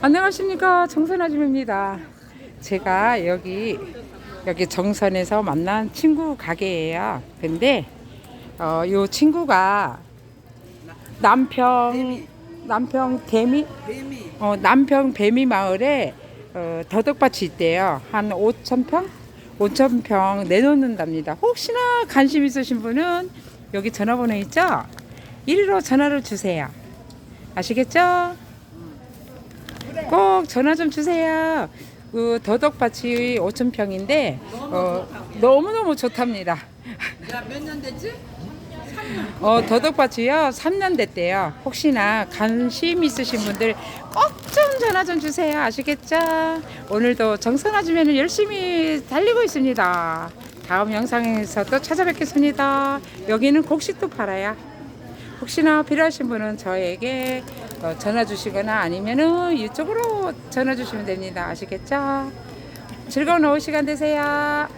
안녕하십니까 정선아줌입니다. 제가 여기 여기 정선에서 만난 친구 가게예요. 근데 어, 요 친구가 남평 남평 뱀이 어, 남평 배미 마을에 어, 더덕밭이 있대요. 한 5천 평? 5천 평 내놓는답니다. 혹시나 관심 있으신 분은 여기 전화번호 있죠? 이리로 전화를 주세요. 아시겠죠? 꼭 전화 좀 주세요. 그 더덕밭이 5천 평인데 어, 너무 너무 좋답니다. 야몇 년 됐지? 어, 더덕밭이요. 3년 됐대요. 혹시나 관심 있으신 분들 꼭 좀 전화 좀 주세요. 아시겠죠? 오늘도 정선아 주면은 열심히 달리고 있습니다. 다음 영상에서 또 찾아뵙겠습니다. 여기는 곡식도 팔아요. 혹시나 필요하신 분은 저에게 어, 전화 주시거나 아니면은 이쪽으로 전화 주시면 됩니다. 아시겠죠? 즐거운 오후 시간 되세요.